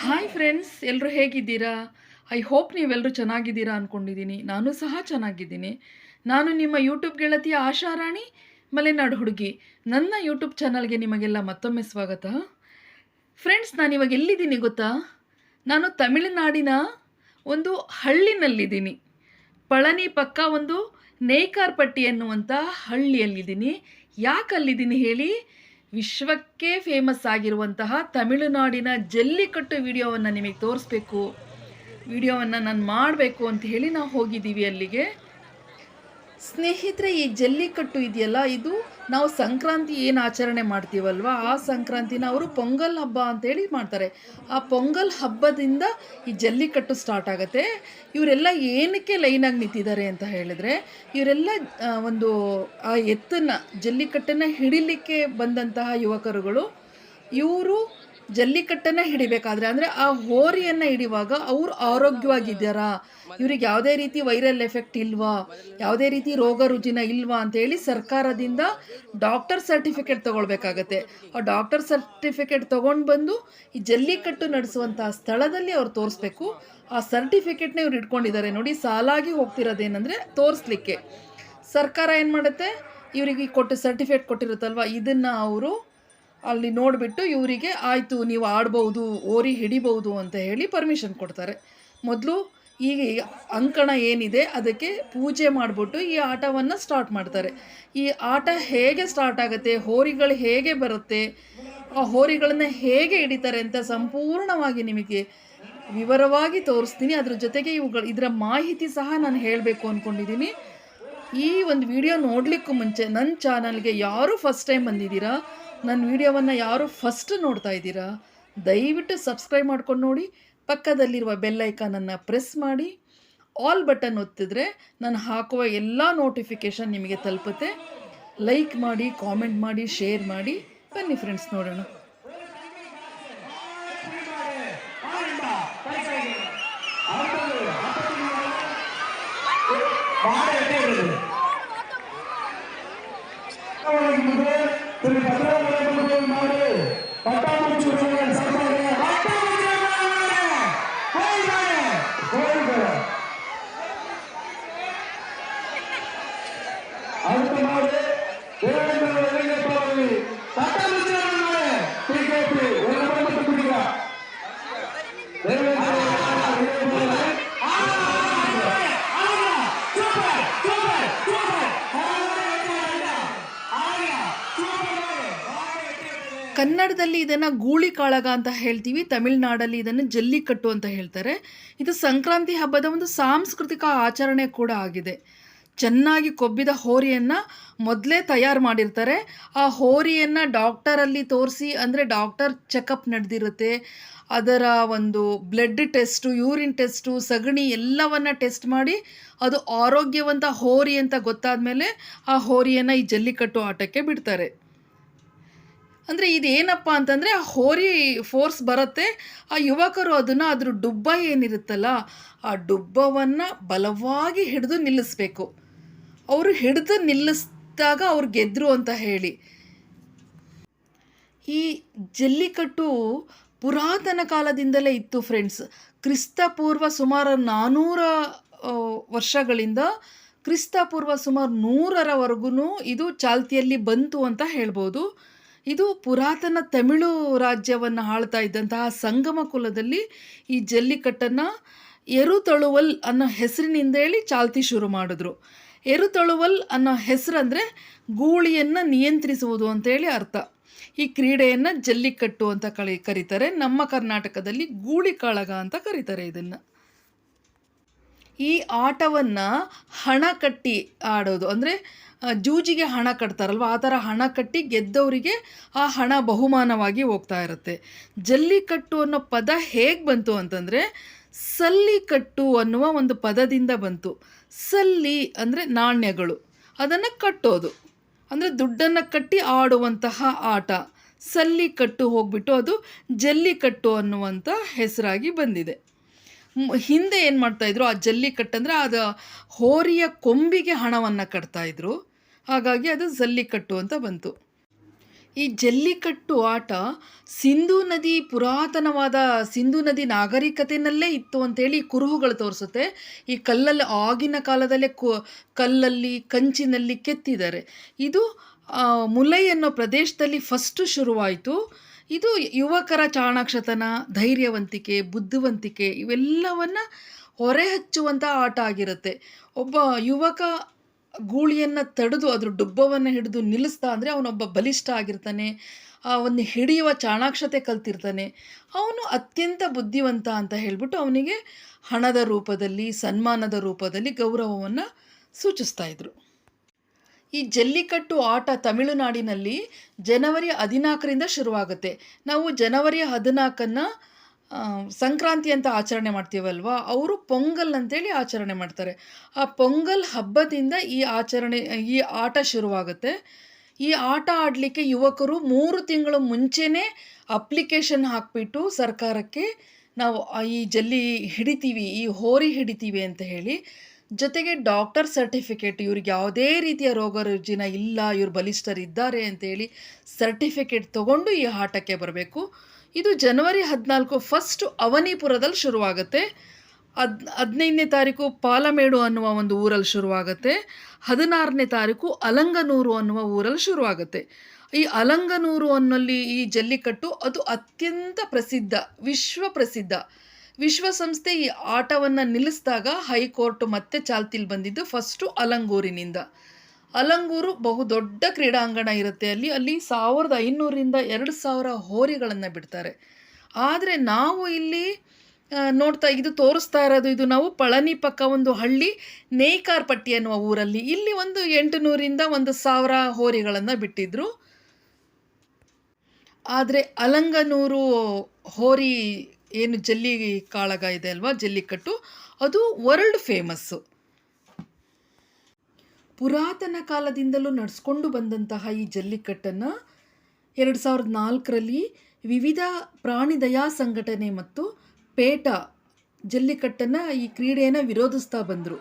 Hi friends ಎಲ್ಲರೂ ಹೇಗಿದ್ದೀರಾ? I hope ನೀವೆಲ್ಲರೂ ಚೆನ್ನಾಗಿದ್ದೀರಾ ಅಂದ್ಕೊಂಡಿದ್ದೀನಿ ನಾನು ಸಹ ಚೆನ್ನಾಗಿದ್ದೀನಿ. ನಾನು ನಿಮ್ಮ ಯೂಟ್ಯೂಬ್ ಗೆಳತಿ ಆಶಾರಾಣಿ ಮಲೆನಾಡು ಹುಡುಗಿ. ನನ್ನ ಯೂಟ್ಯೂಬ್ ಚಾನಲ್ಗೆ ನಿಮಗೆಲ್ಲ ಮತ್ತೊಮ್ಮೆ ಸ್ವಾಗತ. ಫ್ರೆಂಡ್ಸ್ ನಾನಿವಾಗ ಎಲ್ಲಿದ್ದೀನಿ ಗೊತ್ತಾ? ನಾನು ತಮಿಳುನಾಡಿನ ಒಂದು ಹಳ್ಳಿನಲ್ಲಿದ್ದೀನಿ. ಪಳನಿ ಪಕ್ಕ ಒಂದು ನೇಕಾರ್ಪಟ್ಟಿ ಎನ್ನುವಂಥ ಹಳ್ಳಿಯಲ್ಲಿದ್ದೀನಿ. ಯಾಕಲ್ಲಿದ್ದೀನಿ ಹೇಳಿ? ವಿಶ್ವಕ್ಕೆ ಫೇಮಸ್ ಆಗಿರುವಂತಹ ತಮಿಳುನಾಡಿನ ಜಲ್ಲಿಕಟ್ಟು ವಿಡಿಯೋವನ್ನು ನಿಮಗೆ ತೋರಿಸ್ಬೇಕು. ವಿಡಿಯೋವನ್ನು ನಾನು ಮಾಡಬೇಕು ಅಂತ ಹೇಳಿ ನಾವು ಹೋಗಿದ್ದೀವಿ ಅಲ್ಲಿಗೆ. ಸ್ನೇಹಿತರೆ, ಈ ಜಲ್ಲಿಕಟ್ಟು ಇದೆಯಲ್ಲ, ಇದು ನಾವು ಸಂಕ್ರಾಂತಿ ಏನು ಆಚರಣೆ ಮಾಡ್ತೀವಲ್ವ? ಆ ಸಂಕ್ರಾಂತಿನ ಅವರು ಪೊಂಗಲ್ ಹಬ್ಬ ಅಂತೇಳಿ ಮಾಡ್ತಾರೆ. ಆ ಪೊಂಗಲ್ ಹಬ್ಬದಿಂದ ಈ ಜಲ್ಲಿಕಟ್ಟು ಸ್ಟಾರ್ಟ್ ಆಗುತ್ತೆ. ಇವರೆಲ್ಲ ಏನಕ್ಕೆ ಲೈನಾಗಿ ನಿಂತಿದ್ದಾರೆ ಅಂತ ಹೇಳಿದ್ರೆ, ಇವರೆಲ್ಲ ಒಂದು, ಆ ಎತ್ತನ್ನು, ಜಲ್ಲಿಕಟ್ಟನ್ನು ಹಿಡಿಲಿಕ್ಕೆ ಬಂದಂತಹ ಯುವಕರುಗಳು, ಇವರು ಜಲ್ಲಿಕಟ್ಟನ್ನು ಹಿಡಿಬೇಕಾದ್ರೆ, ಅಂದರೆ ಆ ಹೋರಿಯನ್ನು ಹಿಡಿಯುವಾಗ ಅವ್ರು ಆರೋಗ್ಯವಾಗಿದ್ದಾರಾ? ಇವ್ರಿಗೆ ಯಾವುದೇ ರೀತಿ ವೈರಲ್ ಎಫೆಕ್ಟ್ ಇಲ್ವಾ? ಯಾವುದೇ ರೀತಿ ರೋಗ ರುಜಿನ ಇಲ್ವಾ ಅಂತೇಳಿ ಸರ್ಕಾರದಿಂದ ಡಾಕ್ಟರ್ ಸರ್ಟಿಫಿಕೇಟ್ ತಗೊಳ್ಬೇಕಾಗತ್ತೆ. ಆ ಡಾಕ್ಟರ್ ಸರ್ಟಿಫಿಕೇಟ್ ತೊಗೊಂಡು ಬಂದು ಈ ಜಲ್ಲಿಕಟ್ಟು ನಡೆಸುವಂತಹ ಸ್ಥಳದಲ್ಲಿ ಅವ್ರು ತೋರಿಸ್ಬೇಕು. ಆ ಸರ್ಟಿಫಿಕೇಟ್ನ ಇವ್ರು ಇಟ್ಕೊಂಡಿದ್ದಾರೆ. ನೋಡಿ, ಸಾಲಾಗಿ ಹೋಗ್ತಿರೋದೇನಂದ್ರೆ ತೋರಿಸ್ಲಿಕ್ಕೆ. ಸರ್ಕಾರ ಏನು ಮಾಡುತ್ತೆ? ಇವರಿಗೆ ಕೊಟ್ಟು ಸರ್ಟಿಫಿಕೇಟ್ ಕೊಟ್ಟಿರುತ್ತಲ್ವ? ಇದನ್ನು ಅವರು ಅಲ್ಲಿ ನೋಡಿಬಿಟ್ಟು ಇವರಿಗೆ ಆಯಿತು, ನೀವು ಆಡ್ಬೋದು, ಓರಿ ಹಿಡಿಬೋದು ಅಂತ ಹೇಳಿ ಪರ್ಮಿಷನ್ ಕೊಡ್ತಾರೆ. ಮೊದಲು ಈಗ ಅಂಕಣ ಏನಿದೆ, ಅದಕ್ಕೆ ಪೂಜೆ ಮಾಡಿಬಿಟ್ಟು ಈ ಆಟವನ್ನು ಸ್ಟಾರ್ಟ್ ಮಾಡ್ತಾರೆ. ಈ ಆಟ ಹೇಗೆ ಸ್ಟಾರ್ಟ್ ಆಗುತ್ತೆ, ಹೋರಿಗಳು ಹೇಗೆ ಬರುತ್ತೆ, ಆ ಹೋರಿಗಳನ್ನು ಹೇಗೆ ಹಿಡಿತಾರೆ ಅಂತ ಸಂಪೂರ್ಣವಾಗಿ ನಿಮಗೆ ವಿವರವಾಗಿ ತೋರಿಸ್ತೀನಿ. ಅದ್ರ ಜೊತೆಗೆ ಇವುಗಳು, ಇದರ ಮಾಹಿತಿ ಸಹ ನಾನು ಹೇಳಬೇಕು ಅಂದ್ಕೊಂಡಿದ್ದೀನಿ ಈ ಒಂದು ವಿಡಿಯೋ ನೋಡಲಿಕ್ಕೂ ಮುಂಚೆ ನನ್ನ ಚಾನಲ್ಗೆ ಯಾರು ಫಸ್ಟ್ ಟೈಮ್ ಬಂದಿದ್ದೀರಾ ನನ್ನ ವಿಡಿಯೋವನ್ನು ಯಾರು ಫಸ್ಟ್ ನೋಡ್ತಾ ಇದ್ದೀರಾ, ದಯವಿಟ್ಟು ಸಬ್ಸ್ಕ್ರೈಬ್ ಮಾಡ್ಕೊಂಡು ನೋಡಿ, ಪಕ್ಕದಲ್ಲಿರುವ ಬೆಲ್ಲೈಕಾನನ್ನು ಪ್ರೆಸ್ ಮಾಡಿ ಆಲ್ ಬಟನ್ ಒತ್ತಿದ್ರೆ ನಾನು ಹಾಕುವ ಎಲ್ಲ ನೋಟಿಫಿಕೇಷನ್ ನಿಮಗೆ ತಲುಪುತ್ತೆ. ಲೈಕ್ ಮಾಡಿ ಕಾಮೆಂಟ್ ಮಾಡಿ ಶೇರ್ ಮಾಡಿ, ಬನ್ನಿ ಫ್ರೆಂಡ್ಸ್ ನೋಡೋಣ. திரு ಕನ್ನಡದಲ್ಲಿ ಇದನ್ನು ಗೂಳಿ ಕಾಳಗ ಅಂತ ಹೇಳ್ತೀವಿ, ತಮಿಳುನಾಡಲ್ಲಿ ಇದನ್ನು ಜಲ್ಲಿಕಟ್ಟು ಅಂತ ಹೇಳ್ತಾರೆ. ಇದು ಸಂಕ್ರಾಂತಿ ಹಬ್ಬದ ಒಂದು ಸಾಂಸ್ಕೃತಿಕ ಆಚರಣೆ ಕೂಡ ಆಗಿದೆ. ಚೆನ್ನಾಗಿ ಕೊಬ್ಬಿದ ಹೋರಿಯನ್ನು ಮೊದಲೇ ತಯಾರು ಮಾಡಿರ್ತಾರೆ. ಆ ಹೋರಿಯನ್ನು ಡಾಕ್ಟರಲ್ಲಿ ತೋರಿಸಿ, ಅಂದರೆ ಡಾಕ್ಟರ್ ಚೆಕಪ್ ನಡೆದಿರುತ್ತೆ. ಅದರ ಒಂದು ಬ್ಲಡ್ ಟೆಸ್ಟು, ಯೂರಿನ್ ಟೆಸ್ಟು, ಸಗಣಿ ಎಲ್ಲವನ್ನು ಟೆಸ್ಟ್ ಮಾಡಿ ಅದು ಆರೋಗ್ಯವಂತ ಹೋರಿ ಅಂತ ಗೊತ್ತಾದ ಮೇಲೆ ಆ ಹೋರಿಯನ್ನು ಈ ಜಲ್ಲಿಕಟ್ಟು ಆಟಕ್ಕೆ ಬಿಡ್ತಾರೆ. ಅಂದರೆ ಇದೇನಪ್ಪ ಅಂತಂದರೆ ಹೋರಿ ಫೋರ್ಸ್ ಬರುತ್ತೆ, ಆ ಯುವಕರು ಅದನ್ನು ಅದ್ರ ಡುಬ್ಬ ಏನಿರುತ್ತಲ್ಲ, ಆ ಡುಬ್ಬವನ್ನು ಬಲವಾಗಿ ಹಿಡಿದು ನಿಲ್ಲಿಸ್ಬೇಕು. ಅವರು ಹಿಡಿದು ನಿಲ್ಲಿಸಿದಾಗ ಅವ್ರು ಗೆದ್ದರು ಅಂತ ಹೇಳಿ. ಈ ಜಲ್ಲಿಕಟ್ಟು ಪುರಾತನ ಕಾಲದಿಂದಲೇ ಇತ್ತು ಫ್ರೆಂಡ್ಸ್ ಕ್ರಿಸ್ತ ಪೂರ್ವ ಸುಮಾರು ನಾನ್ನೂರ ವರ್ಷಗಳಿಂದ ಕ್ರಿಸ್ತಪೂರ್ವ ಸುಮಾರು ನೂರರವರೆಗೂ ಇದು ಚಾಲ್ತಿಯಲ್ಲಿ ಬಂತು ಅಂತ ಹೇಳ್ಬೋದು. ಇದು ಪುರಾತನ ತಮಿಳು ರಾಜ್ಯವನ್ನು ಆಳ್ತಾ ಇದ್ದಂತಹ ಸಂಗಮ ಕುಲದಲ್ಲಿ ಈ ಜಲ್ಲಿಕಟ್ಟನ್ನು ಎರುತಳುವಲ್ ಅನ್ನೋ ಹೆಸರಿನಿಂದ ಹೇಳಿ ಚಾಲ್ತಿ ಶುರು ಮಾಡಿದ್ರು. ಎರುತಳುವಲ್ ಅನ್ನೋ ಹೆಸರಂದರೆ ಗೂಳಿಯನ್ನು ನಿಯಂತ್ರಿಸುವುದು ಅಂತೇಳಿ ಅರ್ಥ. ಈ ಕ್ರೀಡೆಯನ್ನು ಜಲ್ಲಿಕಟ್ಟು ಅಂತ ಕಳಿ, ಕರೀತಾರೆ. ನಮ್ಮ ಕರ್ನಾಟಕದಲ್ಲಿ ಗೂಳಿ ಕಾಳಗ ಅಂತ ಕರೀತಾರೆ ಇದನ್ನು. ಈ ಆಟವನ್ನು ಹಣ ಕಟ್ಟಿ ಆಡೋದು ಅಂದರೆ ಜೂಜಿಗೆ ಹಣ ಕಟ್ತಾರಲ್ವ? ಆ ಥರ ಹಣ ಕಟ್ಟಿ ಗೆದ್ದವರಿಗೆ ಆ ಹಣ ಬಹುಮಾನವಾಗಿ ಹೋಗ್ತಾ ಇರುತ್ತೆ. ಜಲ್ಲಿಕಟ್ಟು ಅನ್ನೋ ಪದ ಹೇಗೆ ಬಂತು ಅಂತಂದರೆ, ಸಲ್ಲಿಕಟ್ಟು ಅನ್ನುವ ಒಂದು ಪದದಿಂದ ಬಂತು. ಸಲ್ಲಿ ಅಂದರೆ ನಾಣ್ಯಗಳು. ಅದನ್ನು ಕಟ್ಟೋದು. ಅಂದರೆ ದುಡ್ಡನ್ನು ಕಟ್ಟಿ ಆಡುವಂತಹ ಆಟ. ಸಲ್ಲಿಕಟ್ಟು ಹೋಗ್ಬಿಟ್ಟು ಅದು ಜಲ್ಲಿಕಟ್ಟು ಅನ್ನುವಂಥ ಹೆಸರಾಗಿ ಬಂದಿದೆ. ಹಿಂದೆ ಏನು ಮಾಡ್ತಾಯಿದ್ರು ಆ ಜಲ್ಲಿಕಟ್ಟು ಅಂದರೆ ಅದು ಹೋರಿಯ ಕೊಂಬಿಗೆ ಹಣವನ್ನು ಕಟ್ತಾಯಿದ್ರು ಹಾಗಾಗಿ ಅದು ಜಲ್ಲಿಕಟ್ಟು ಅಂತ ಬಂತು. ಈ ಜಲ್ಲಿಕಟ್ಟು ಆಟ ಸಿಂಧೂ ನದಿ ಪುರಾತನವಾದ ಸಿಂಧೂ ನದಿ ನಾಗರಿಕತೆಯಲ್ಲೇ ಇತ್ತು ಅಂತೇಳಿ ಕುರುಹುಗಳು ತೋರಿಸುತ್ತೆ. ಈ ಕಲ್ಲಲ್ಲಿ ಆಗಿನ ಕಾಲದಲ್ಲೇ ಕು, ಕಲ್ಲಲ್ಲಿ, ಕಂಚಿನಲ್ಲಿ ಕೆತ್ತಿದ್ದಾರೆ. ಇದು ಮುಲೈ ಅನ್ನೋ ಪ್ರದೇಶದಲ್ಲಿ ಫಸ್ಟು ಶುರುವಾಯಿತು. ಇದು ಯುವಕರ ಚಾಣಾಕ್ಷತನ, ಧೈರ್ಯವಂತಿಕೆ, ಬುದ್ಧಿವಂತಿಕೆ ಇವೆಲ್ಲವನ್ನು ಹೊರೆ ಹಚ್ಚುವಂಥ ಆಟ ಆಗಿರುತ್ತೆ. ಒಬ್ಬ ಯುವಕ ಗೂಳಿಯನ್ನು ತಡೆದು ಅದ್ರ ಡುಬ್ಬವನ್ನು ಹಿಡಿದು ನಿಲ್ಲಿಸ್ತಾ ಅಂದರೆ ಅವನೊಬ್ಬ ಬಲಿಷ್ಠ ಆಗಿರ್ತಾನೆ. ಅವನ್ನ ಹಿಡಿಯುವ ಚಾಣಾಕ್ಷತೆ ಕಲ್ತಿರ್ತಾನೆ. ಅವನು ಅತ್ಯಂತ ಬುದ್ಧಿವಂತ ಅಂತ ಹೇಳಿಬಿಟ್ಟು ಅವನಿಗೆ ಹಣದ ರೂಪದಲ್ಲಿ, ಸನ್ಮಾನದ ರೂಪದಲ್ಲಿ ಗೌರವವನ್ನು ಸೂಚಿಸ್ತಾ ಇದ್ರು. ಈ ಜಲ್ಲಿಕಟ್ಟು ಆಟ ತಮಿಳುನಾಡಿನಲ್ಲಿ ಜನವರಿ ಹದಿನಾಲ್ಕರಿಂದ ಶುರುವಾಗುತ್ತೆ. ನಾವು ಜನವರಿ ಹದಿನಾಲ್ಕನ್ನು ಸಂಕ್ರಾಂತಿ ಅಂತ ಆಚರಣೆ ಮಾಡ್ತೀವಲ್ವ? ಅವರು ಪೊಂಗಲ್ ಅಂತೇಳಿ ಆಚರಣೆ ಮಾಡ್ತಾರೆ. ಆ ಪೊಂಗಲ್ ಹಬ್ಬದಿಂದ ಈ ಆಚರಣೆ, ಈ ಆಟ ಶುರುವಾಗುತ್ತೆ. ಈ ಆಟ ಆಡಲಿಕ್ಕೆ ಯುವಕರು ಮೂರು ತಿಂಗಳು ಮುಂಚೆನೇ ಅಪ್ಲಿಕೇಶನ್ ಹಾಕಿಬಿಟ್ಟು ಸರ್ಕಾರಕ್ಕೆ ನಾವು ಈ ಜಲ್ಲಿ ಹಿಡಿತೀವಿ, ಈ ಹೋರಿ ಹಿಡಿತೀವಿ ಅಂತ ಹೇಳಿ ಜೊತೆಗೆ ಡಾಕ್ಟರ್ ಸರ್ಟಿಫಿಕೇಟ್ ಇವ್ರಿಗೆ ಯಾವುದೇ ರೀತಿಯ ರೋಗ ರುಜಿನ ಇಲ್ಲ, ಇವ್ರು ಬಲಿಷ್ಠರಿದ್ದಾರೆ ಅಂತೇಳಿ ಸರ್ಟಿಫಿಕೇಟ್ ತಗೊಂಡು ಈ ಆಟಕ್ಕೆ ಬರಬೇಕು. ಇದು ಜನವರಿ ಹದಿನಾಲ್ಕು ಫಸ್ಟ್ ಅವನಿಪುರದಲ್ಲಿ ಶುರುವಾಗುತ್ತೆ. ಹದ್, ಹದಿನೈದನೇ ತಾರೀಕು ಪಾಲಮೇಡು ಅನ್ನುವ ಒಂದು ಊರಲ್ಲಿ ಶುರುವಾಗುತ್ತೆ. ಹದಿನಾರನೇ ತಾರೀಕು ಅಲಂಗನೂರು ಅನ್ನುವ ಊರಲ್ಲಿ ಶುರುವಾಗುತ್ತೆ. ಈ ಅಲಂಗನೂರು ಅನ್ನಲ್ಲಿ ಈ ಜಲ್ಲಿಕಟ್ಟು ಅದು ಅತ್ಯಂತ ಪ್ರಸಿದ್ಧ, ವಿಶ್ವ ಪ್ರಸಿದ್ಧ. ವಿಶ್ವಸಂಸ್ಥೆ ಈ ಆಟವನ್ನು ನಿಲ್ಲಿಸಿದಾಗ ಹೈಕೋರ್ಟ್ ಮತ್ತೆ ಚಾಲ್ತಿಲಿ ಬಂದಿದ್ದು ಫಸ್ಟು ಅಲಂಗೂರಿನಿಂದ. ಅಲಂಗೂರು ಬಹುದೊಡ್ಡ ಕ್ರೀಡಾಂಗಣ ಇರುತ್ತೆ. ಅಲ್ಲಿ ಅಲ್ಲಿ ಸಾವಿರದ ಐನೂರಿಂದ ಎರಡು ಸಾವಿರ ಹೋರಿಗಳನ್ನು ಬಿಡ್ತಾರೆ. ಆದರೆ ನಾವು ಇಲ್ಲಿ ನೋಡ್ತಾ ಇದು ತೋರಿಸ್ತಾ ಇರೋದು ಇದು ನಾವು ಪಳನಿ ಪಕ್ಕ ಒಂದು ಹಳ್ಳಿ ನೇಕಾರ್ಪಟ್ಟಿ ಅನ್ನುವ ಊರಲ್ಲಿ. ಇಲ್ಲಿ ಒಂದು ಎಂಟು ನೂರಿಂದ ಒಂದು ಸಾವಿರ ಹೋರಿಗಳನ್ನು ಬಿಟ್ಟಿದ್ರು. ಆದರೆ ಅಲಂಗನೂರು ಹೋರಿ ಏನು ಜಲ್ಲಿ ಕಾಳಗ ಇದೆ ಅಲ್ವಾ? ಜಲ್ಲಿಕಟ್ಟು, ಅದು ವರ್ಲ್ಡ್ ಫೇಮಸ್ಸು. ಪುರಾತನ ಕಾಲದಿಂದಲೂ ನಡೆಸ್ಕೊಂಡು ಬಂದಂತಹ ಈ ಜಲ್ಲಿಕಟ್ಟನ್ನು ಎರಡು ಸಾವಿರದ ನಾಲ್ಕರಲ್ಲಿ ವಿವಿಧ ಪ್ರಾಣಿ ದಯಾ ಸಂಘಟನೆ ಮತ್ತು ಪೇಟ ಜಲ್ಲಿಕಟ್ಟನ್ನು ಈ ಕ್ರೀಡೆಯನ್ನು ವಿರೋಧಿಸ್ತಾ ಬಂದರು.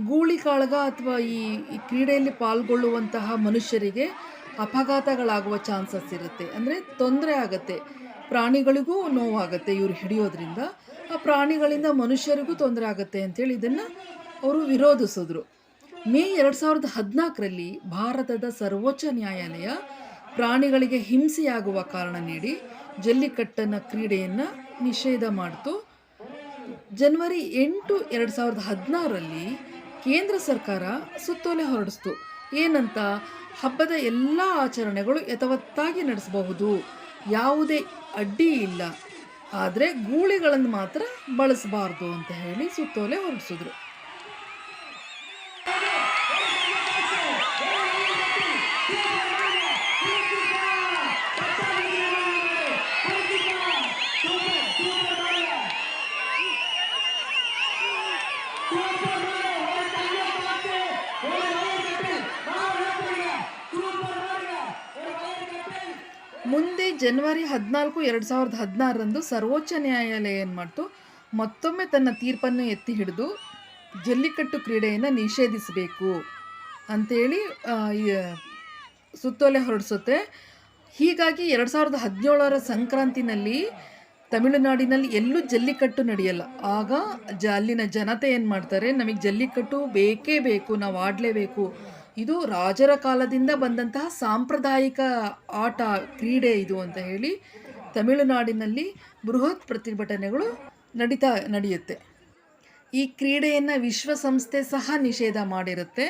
ಗೂಳಿ ಕಾಳಗ ಅಥವಾ ಈ ಕ್ರೀಡೆಯಲ್ಲಿ ಪಾಲ್ಗೊಳ್ಳುವಂತಹ ಮನುಷ್ಯರಿಗೆ ಅಪಘಾತಗಳಾಗುವ ಚಾನ್ಸಸ್ ಇರುತ್ತೆ. ಅಂದರೆ ತೊಂದರೆ ಆಗುತ್ತೆ. ಪ್ರಾಣಿಗಳಿಗೂ ನೋವಾಗುತ್ತೆ ಇವರು ಹಿಡಿಯೋದ್ರಿಂದ. ಆ ಪ್ರಾಣಿಗಳಿಂದ ಮನುಷ್ಯರಿಗೂ ತೊಂದರೆ ಆಗುತ್ತೆ ಅಂತೇಳಿ ಇದನ್ನು ಅವರು ವಿರೋಧಿಸಿದ್ರು. ಮೇ ಎರಡು ಸಾವಿರದ ಹದಿನಾಲ್ಕರಲ್ಲಿ ಭಾರತದ ಸರ್ವೋಚ್ಚ ನ್ಯಾಯಾಲಯ ಪ್ರಾಣಿಗಳಿಗೆ ಹಿಂಸೆಯಾಗುವ ಕಾರಣ ನೀಡಿ ಜಲ್ಲಿಕಟ್ಟನ ಕ್ರೀಡೆಯನ್ನು ನಿಷೇಧ ಮಾಡಿತು. ಜನವರಿ ಎಂಟು ಎರಡು ಸಾವಿರದ ಹದಿನಾರರಲ್ಲಿ ಕೇಂದ್ರ ಸರ್ಕಾರ ಸುತ್ತೋಲೆ ಹೊರಡಿಸ್ತು. ಏನಂತ ಹಬ್ಬದ ಎಲ್ಲ ಆಚರಣೆಗಳು ಯಥವತ್ತಾಗಿ ನಡೆಸಬಹುದು. ಯಾವುದೇ ಅಡ್ಡಿ ಇಲ್ಲ. ಆದರೆ ಗೂಳಿಗಳನ್ನು ಮಾತ್ರ ಬಳಸಬಾರ್ದು ಅಂತ ಹೇಳಿ ಸುತ್ತೋಲೆ ಹೊರಡಿಸಿದ್ರು. ಜನವರಿ ಹದಿನಾಲ್ಕು, ಎರಡು ಸಾವಿರದ ಹದಿನಾರರಂದು ಸರ್ವೋಚ್ಚ ನ್ಯಾಯಾಲಯ ಏನು ಮಾಡ್ತು? ಮತ್ತೊಮ್ಮೆ ತನ್ನ ತೀರ್ಪನ್ನು ಎತ್ತಿ ಹಿಡಿದು ಜಲ್ಲಿಕಟ್ಟು ಕ್ರೀಡೆಯನ್ನು ನಿಷೇಧಿಸಬೇಕು ಅಂಥೇಳಿ ಸುತ್ತೋಲೆ ಹೊರಡಿಸುತ್ತೆ. ಹೀಗಾಗಿ ಎರಡು ಸಾವಿರದ ಹದಿನೇಳರ ಸಂಕ್ರಾಂತಿನಲ್ಲಿ ತಮಿಳುನಾಡಿನಲ್ಲಿ ಎಲ್ಲೂ ಜಲ್ಲಿಕಟ್ಟು ನಡೆಯಲ್ಲ. ಆಗ ಜ, ಅಲ್ಲಿನ ಜನತೆ ಏನು ಮಾಡ್ತಾರೆ? ನಮಗೆ ಜಲ್ಲಿಕಟ್ಟು ಬೇಕೇ ಬೇಕು, ನಾವು ಆಡಲೇಬೇಕು ಇದು ರಾಜರ ಕಾಲದಿಂದ ಬಂದಂತಹ ಸಾಂಪ್ರದಾಯಿಕ ಆಟ ಕ್ರೀಡೆ ಇದು ಅಂತ ಹೇಳಿ ತಮಿಳುನಾಡಿನಲ್ಲಿ ಬೃಹತ್ ಪ್ರತಿಭಟನೆಗಳು ನಡೀತಾ ನಡೆಯುತ್ತೆ. ಈ ಕ್ರೀಡೆಯನ್ನು ವಿಶ್ವಸಂಸ್ಥೆ ಸಹ ನಿಷೇಧ ಮಾಡಿರುತ್ತೆ.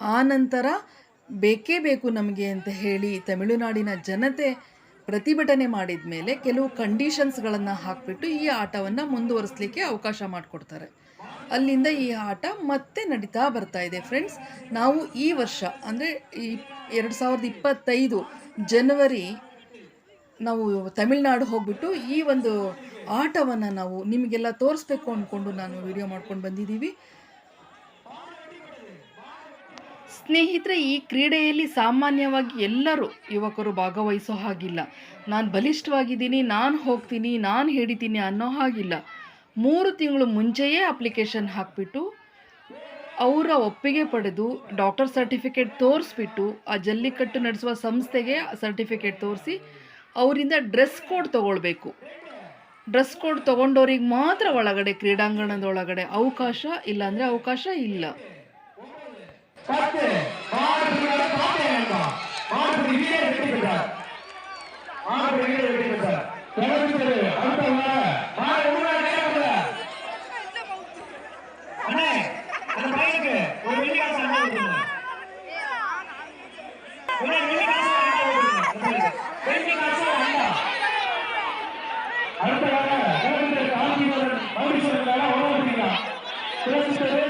ಆ ನಂತರ ಬೇಕೇ ಬೇಕು ನಮಗೆ ಅಂತ ಹೇಳಿ ತಮಿಳುನಾಡಿನ ಜನತೆ ಪ್ರತಿಭಟನೆ ಮಾಡಿದ ಮೇಲೆ ಕೆಲವು ಕಂಡೀಷನ್ಸ್ಗಳನ್ನು ಹಾಕಿಬಿಟ್ಟು ಈ ಆಟವನ್ನು ಮುಂದುವರಿಸಲಿಕ್ಕೆ ಅವಕಾಶ ಮಾಡಿಕೊಡ್ತಾರೆ. ಅಲ್ಲಿಂದ ಈ ಆಟ ಮತ್ತೆ ನಡೀತಾ ಬರ್ತಾ ಇದೆ ಫ್ರೆಂಡ್ಸ್ ನಾವು ಈ ವರ್ಷ, ಅಂದರೆ ಈ ಎರಡು ಸಾವಿರದ ಇಪ್ಪತ್ತೈದು ಜನವರಿ ನಾವು ತಮಿಳ್ನಾಡು ಹೋಗ್ಬಿಟ್ಟು ಈ ಒಂದು ಆಟವನ್ನು ನಾವು ನಿಮಗೆಲ್ಲ ತೋರಿಸ್ಬೇಕು ಅಂದ್ಕೊಂಡು ನಾನು ವಿಡಿಯೋ ಮಾಡ್ಕೊಂಡು ಬಂದಿದ್ದೀವಿ. ಸ್ನೇಹಿತರೆ, ಈ ಕ್ರೀಡೆಯಲ್ಲಿ ಸಾಮಾನ್ಯವಾಗಿ ಎಲ್ಲರೂ ಯುವಕರು ಭಾಗವಹಿಸೋ ಹಾಗಿಲ್ಲ. ನಾನು ಬಲಿಷ್ಠವಾಗಿದ್ದೀನಿ, ನಾನು ಹೋಗ್ತೀನಿ, ನಾನು ಹಿಡಿತೀನಿ ಅನ್ನೋ ಹಾಗಿಲ್ಲ. ಮೂರು ತಿಂಗಳು ಮುಂಚೆಯೇ ಅಪ್ಲಿಕೇಶನ್ ಹಾಕಿಬಿಟ್ಟು ಅವರ ಒಪ್ಪಿಗೆ ಪಡೆದು ಡಾಕ್ಟರ್ ಸರ್ಟಿಫಿಕೇಟ್ ತೋರಿಸ್ಬಿಟ್ಟು ಆ ಜಲ್ಲಿಕಟ್ಟು ನಡೆಸುವ ಸಂಸ್ಥೆಗೆ ಸರ್ಟಿಫಿಕೇಟ್ ತೋರಿಸಿ ಅವರಿಂದ ಡ್ರೆಸ್ ಕೋಡ್ ತಗೊಳ್ಬೇಕು. ಡ್ರೆಸ್ ಕೋಡ್ ತೊಗೊಂಡವ್ರಿಗೆ ಮಾತ್ರ ಒಳಗಡೆ ಕ್ರೀಡಾಂಗಣದೊಳಗಡೆ ಅವಕಾಶ ಇಲ್ಲಾಂದರೆ ಅವಕಾಶ ಇಲ್ಲ. அடுத்த கால காந்தி மகன் மகிழ்ச்சி உறவு பிடிக்கலாம்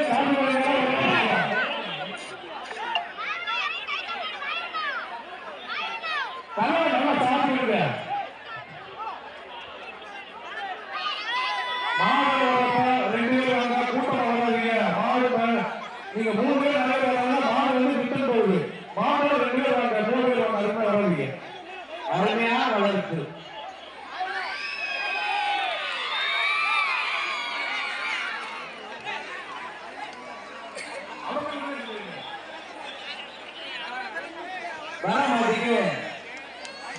வடமதிக்கு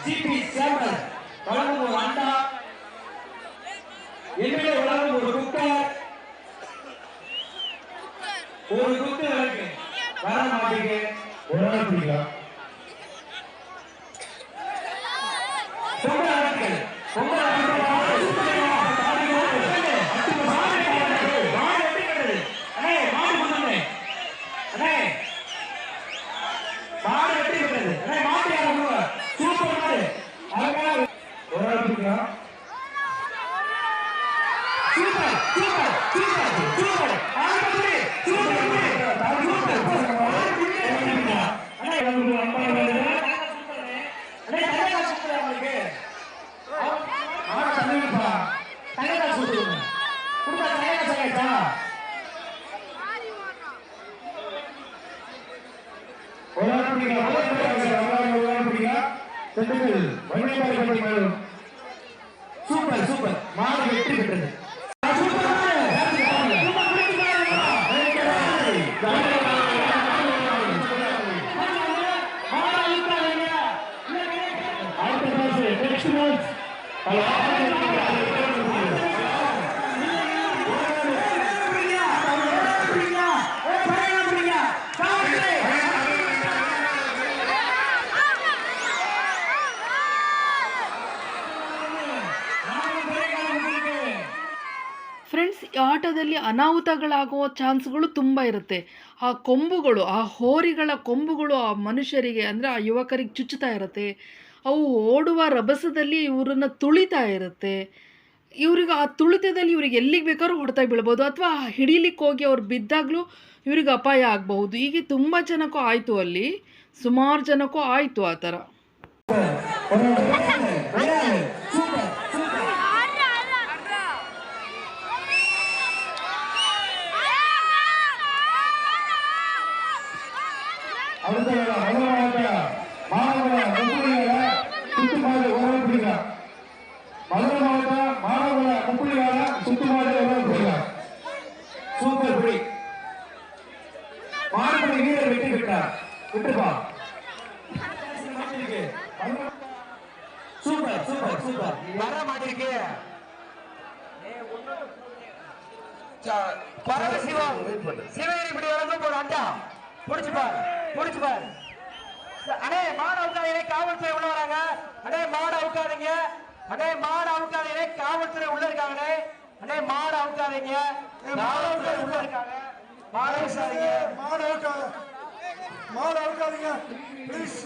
ஜிபி சேம மேலும். Super super. மாடு வெற்றி பெற்றது. ಅನಾಹುತಗಳಾಗುವ ಚಾನ್ಸ್ಗಳು ತುಂಬ ಇರುತ್ತೆ ಆ ಕೊಂಬುಗಳು ಆ ಹೋರಿಗಳ ಕೊಂಬುಗಳು ಆ ಮನುಷ್ಯರಿಗೆ ಅಂದರೆ ಆ ಯುವಕರಿಗೆ ಚುಚ್ಚುತ್ತಾ ಇರುತ್ತೆ ಅವು ಓಡುವ ರಭಸದಲ್ಲಿ ಇವರನ್ನು ತುಳಿತಾ ಇರುತ್ತೆ ಇವ್ರಿಗೆ ಆ ತುಳಿತದಲ್ಲಿ ಇವ್ರಿಗೆ ಎಲ್ಲಿಗೆ ಬೇಕಾದ್ರೂ ಹೊಡ್ತಾ ಬೀಳ್ಬೋದು ಅಥವಾ ಹಿಡೀಲಿಕ್ಕೆ ಹೋಗಿ ಅವ್ರು ಬಿದ್ದಾಗಲೂ ಇವ್ರಿಗೆ ಅಪಾಯ ಆಗಬಹುದು ಹೀಗೆ ತುಂಬ ಜನಕ್ಕೂ ಆಯಿತು ಅಲ್ಲಿ ಸುಮಾರು ಜನಕ್ಕೂ ಆಯಿತು ಆ ಥರ 공포를 அடே மாடு அவுக்காதீங்க. காவல்துறை உள்ள இருக்காங்க அடே மாடு அவுக்காதீங்க. காவல்துறை உள்ள இருக்காங்க. மாடு அவுக்காதீங்க. மாடு அவுக்காத மாடு அவுக்காதீங்க. ப்ளீஸ்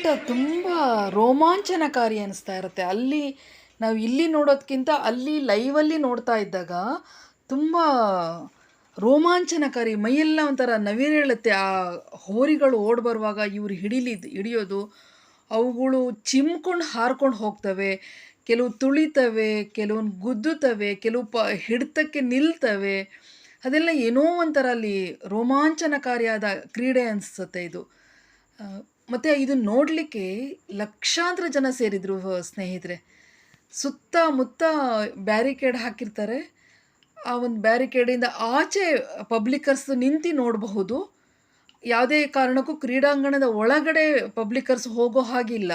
ಆಟ ತುಂಬ ರೋಮಾಂಚನಕಾರಿ ಅನಿಸ್ತಾ ಇರುತ್ತೆ. ಅಲ್ಲಿ ನಾವು ಇಲ್ಲಿ ನೋಡೋದಕ್ಕಿಂತ ಅಲ್ಲಿ ಲೈವಲ್ಲಿ ನೋಡ್ತಾ ಇದ್ದಾಗ ತುಂಬ ರೋಮಾಂಚನಕಾರಿ, ಮೈಯೆಲ್ಲ ಒಂಥರ ನವಿರೇಳುತ್ತೆ ಆ ಹೋರಿಗಳು ಓಡಿ ಬರುವಾಗ ಇವ್ರು ಹಿಡಿಲಿ, ಹಿಡಿಯೋದು, ಅವುಗಳು ಚಿಮ್ಕೊಂಡು ಹಾರ್ಕೊಂಡು ಹೋಗ್ತವೆ. ಕೆಲವು ತುಳಿತವೆ, ಕೆಲವೊಂದು ಗುದ್ದುತ್ತವೆ, ಕೆಲವು ಪ ಹಿಡ್ತಕ್ಕೆ ನಿಲ್ತವೆ. ಅದೆಲ್ಲ ಏನೋ ಒಂಥರ ಅಲ್ಲಿ ರೋಮಾಂಚನಕಾರಿಯಾದ ಕ್ರೀಡೆ ಅನಿಸುತ್ತೆ ಇದು. ಮತ್ತು ಇದು ನೋಡಲಿಕ್ಕೆ ಲಕ್ಷಾಂತರ ಜನ ಸೇರಿದರು ಸ್ನೇಹಿತರೆ. ಸುತ್ತಮುತ್ತ ಬ್ಯಾರಿಕೇಡ್ ಹಾಕಿರ್ತಾರೆ. ಆ ಒಂದು ಬ್ಯಾರಿಕೇಡಿಂದ ಆಚೆ ಪಬ್ಲಿಕರ್ಸ್ ನಿಂತು ನೋಡಬಹುದು. ಯಾವುದೇ ಕಾರಣಕ್ಕೂ ಕ್ರೀಡಾಂಗಣದ ಒಳಗಡೆ ಪಬ್ಲಿಕರ್ಸ್ ಹೋಗೋ ಹಾಗಿಲ್ಲ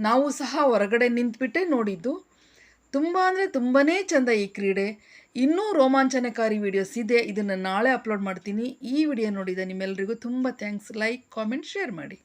ನಾವು ಸಹ ಹೊರಗಡೆ ನಿಂತ್ಬಿಟ್ಟೆ ನೋಡಿದ್ದು. ತುಂಬ ಅಂದರೆ ತುಂಬಾ ಚೆಂದ ಈ ಕ್ರೀಡೆ. ಇನ್ನೂ ರೋಮಾಂಚನಕಾರಿ ವಿಡಿಯೋಸ್ ಇದೆ. ಇದನ್ನು ನಾಳೆ ಅಪ್ಲೋಡ್ ಮಾಡ್ತೀನಿ. ಈ ವಿಡಿಯೋ ನೋಡಿದ ನಿಮ್ಮೆಲ್ಲರಿಗೂ ತುಂಬ ಥ್ಯಾಂಕ್ಸ್. ಲೈಕ್, ಕಾಮೆಂಟ್, ಶೇರ್ ಮಾಡಿ.